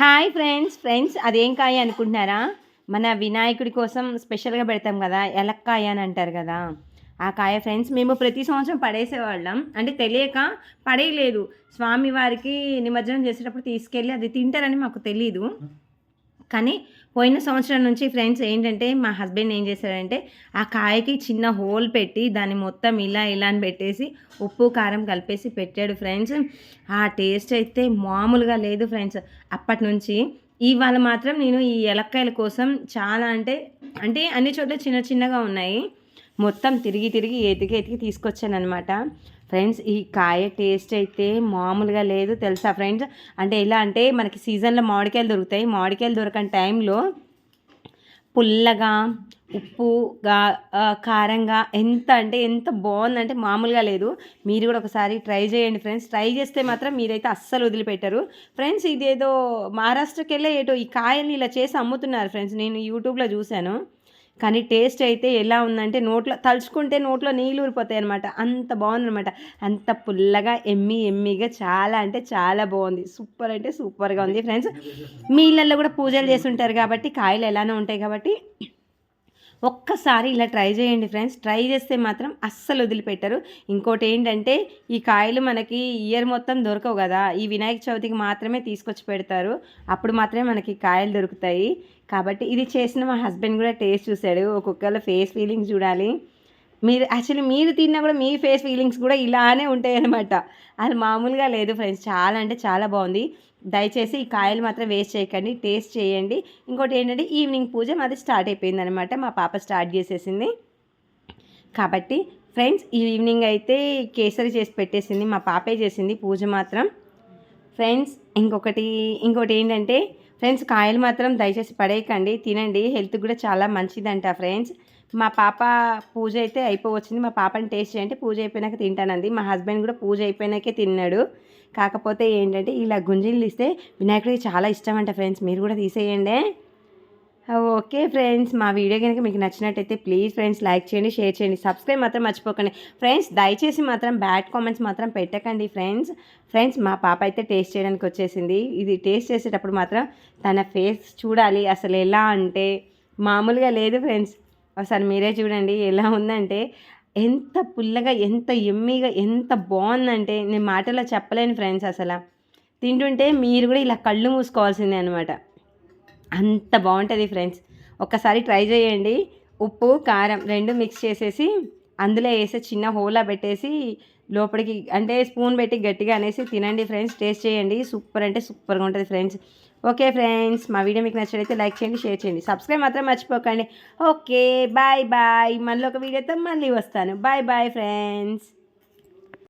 Hi friends friends అదేం కాయ అనుకుంటున్నారా? మన వినాయకుడి కోసం స్పెషల్గా పెడతాం కదా ఎలక్కాయ అని అంటారు కదా. ఆ కాయ ఫ్రెండ్స్ మేము ప్రతి సంవత్సరం పడేసేవాళ్ళం. అంటే తెలియక పడేయలేదు. స్వామివారికి నిమజ్జనం చేసేటప్పుడు తీసుకెళ్ళి అది తింటారని మాకు తెలియదు కానీ పోయిన సంవత్సరం నుంచి ఫ్రెండ్స్ ఏంటంటే మా హస్బెండ్ ఏం చేశారంటే ఆ కాయకి చిన్న హోల్ పెట్టి దాన్ని మొత్తం ఇలా ఇలా అని పెట్టేసి ఉప్పు కారం కలిపేసి పెట్టాడు ఫ్రెండ్స్. ఆ టేస్ట్ అయితే మామూలుగా లేదు ఫ్రెండ్స్. అప్పటి నుంచి ఇవాళ మాత్రం నేను ఈ ఎలక్కాయల కోసం చాలా అంటే అంటే అన్ని చోట్ల చిన్న చిన్నగా ఉన్నాయి. మొత్తం తిరిగి తిరిగి ఎతికి ఎతికి తీసుకొచ్చానమాట ఫ్రెండ్స్ ఈ కాయ టేస్ట్ అయితే మామూలుగా లేదు తెలుసా ఫ్రెండ్స్ అంటే ఎలా అంటే మనకి సీజన్లో మామిడికాయలు దొరుకుతాయి. మామిడికాయలు దొరకని టైంలో పుల్లగా ఉప్పుగా కారంగా ఎంత అంటే ఎంత బాగుందంటే మామూలుగా లేదు. మీరు కూడా ఒకసారి ట్రై చేయండి ఫ్రెండ్స్ ట్రై చేస్తే మాత్రం మీరైతే అస్సలు వదిలిపెట్టరు. ఫ్రెండ్స్ ఇదేదో మహారాష్ట్రకి వెళ్ళే ఏటో ఈ కాయల్ని ఇలా చేసి అమ్ముతున్నారు ఫ్రెండ్స్ నేను యూట్యూబ్లో చూశాను. కానీ టేస్ట్ అయితే ఎలా ఉందంటే నోట్లో తలుచుకుంటే నోట్లో నీళ్ళు ఊరిపోతాయి అనమాట అంత బాగుందనమాట అంత పుల్లగా ఎమ్మి ఎమ్మిగా చాలా అంటే చాలా బాగుంది. సూపర్ అంటే సూపర్గా ఉంది ఫ్రెండ్స్. మీ ఇళ్ళల్లో కూడా పూజలు చేస్తుంటారు కాబట్టి కాయలు ఎలానే ఉంటాయి కాబట్టి ఒక్కసారి ఇలా ట్రై చేయండి ఫ్రెండ్స్. ట్రై చేస్తే మాత్రం అస్సలు వదిలిపెట్టరు. ఇంకోటి ఏంటంటే ఈ కాయలు మనకి ఇయర్ మొత్తం దొరకవు కదా. ఈ వినాయక చవితికి మాత్రమే తీసుకొచ్చి పెడతారు. అప్పుడు మాత్రమే మనకి కాయలు దొరుకుతాయి. కాబట్టి ఇది చేసిన మా హస్బెండ్ కూడా టేస్ట్ చూశాడు. ఒక్కొక్కళ్ళ ఫేస్ ఫీలింగ్స్ చూడాలి. మీరు యాక్చువల్లీ మీరు తిన్నా కూడా మీ ఫేస్ ఫీలింగ్స్ కూడా ఇలానే ఉంటాయి అనమాట అది మామూలుగా లేదు ఫ్రెండ్స్. చాలా అంటే చాలా బాగుంది. దయచేసి ఈ కాయలు మాత్రం వేస్ట్ చేయకండి. టేస్ట్ చేయండి. ఇంకోటి ఏంటంటే ఈవినింగ్ పూజ మాది స్టార్ట్ అయిపోయింది అనమాట మా పాప స్టార్ట్ చేసేసింది. కాబట్టి ఫ్రెండ్స్ ఈ ఈవినింగ్ అయితే కేసరి చేసి పెట్టేసింది. మా పాపే చేసింది పూజ మాత్రం. ఫ్రెండ్స్ ఇంకొకటి ఇంకోటి ఏంటంటే ఫ్రెండ్స్ కాయలు మాత్రం దయచేసి పడేయకండి. తినండి. హెల్త్ కూడా చాలా మంచిదంట ఫ్రెండ్స్. మా పాప పూజ అయితే అయిపోవచ్చింది. మా పాపని టేస్ట్ చేయండి. పూజ అయిపోయినాక తింటానంది. మా హస్బెండ్ కూడా పూజ అయిపోయినాకే తిన్నాడు. కాకపోతే ఏంటంటే ఇలా గుంజీలు ఇస్తే వినాయకుడికి చాలా ఇష్టం అంట ఫ్రెండ్స్. మీరు కూడా తీసేయండి. ఓకే ఫ్రెండ్స్ మా వీడియో కనుక మీకు నచ్చినట్టయితే ప్లీజ్ ఫ్రెండ్స్ లైక్ చేయండి షేర్ చేయండి సబ్స్క్రైబ్ మాత్రం మర్చిపోకండి. ఫ్రెండ్స్ దయచేసి మాత్రం బ్యాడ్ కామెంట్స్ మాత్రం పెట్టకండి ఫ్రెండ్స్. ఫ్రెండ్స్ మా పాప అయితే టేస్ట్ చేయడానికి వచ్చేసింది. ఇది టేస్ట్ చేసేటప్పుడు మాత్రం తన ఫేస్ చూడాలి. అసలు ఎలా అంటే మామూలుగా లేదు ఫ్రెండ్స్. ఒకసారి మీరే చూడండి ఎలా ఉందంటే ఎంత పుల్లగా ఎంత ఎమ్మిగా ఎంత బాగుందంటే నేను మాటలో చెప్పలేను ఫ్రెండ్స్ అసలు. తింటుంటే మీరు కూడా ఇలా కళ్ళు మూసుకోవాల్సిందే అనమాట అంత బాగుంటుంది ఫ్రెండ్స్. ఒక్కసారి ట్రై చేయండి. ఉప్పు కారం రెండు మిక్స్ చేసేసి అందులో వేసే చిన్న హోలా పెట్టేసి లోపలికి అంటే స్పూన్ పెట్టి గట్టిగా అనేసి తినండి ఫ్రెండ్స్. టేస్ట్ చేయండి. సూపర్ అంటే సూపర్గా ఉంటుంది ఫ్రెండ్స్. ఓకే ఫ్రెండ్స్ మా వీడియో మీకు నచ్చినట్లయితే లైక్ చేయండి షేర్ చేయండి. సబ్స్క్రైబ్ మాత్రం మర్చిపోకండి. Okay bye bye. మళ్ళీ ఒక వీడియోతో మళ్ళీ వస్తాను. Bye bye friends.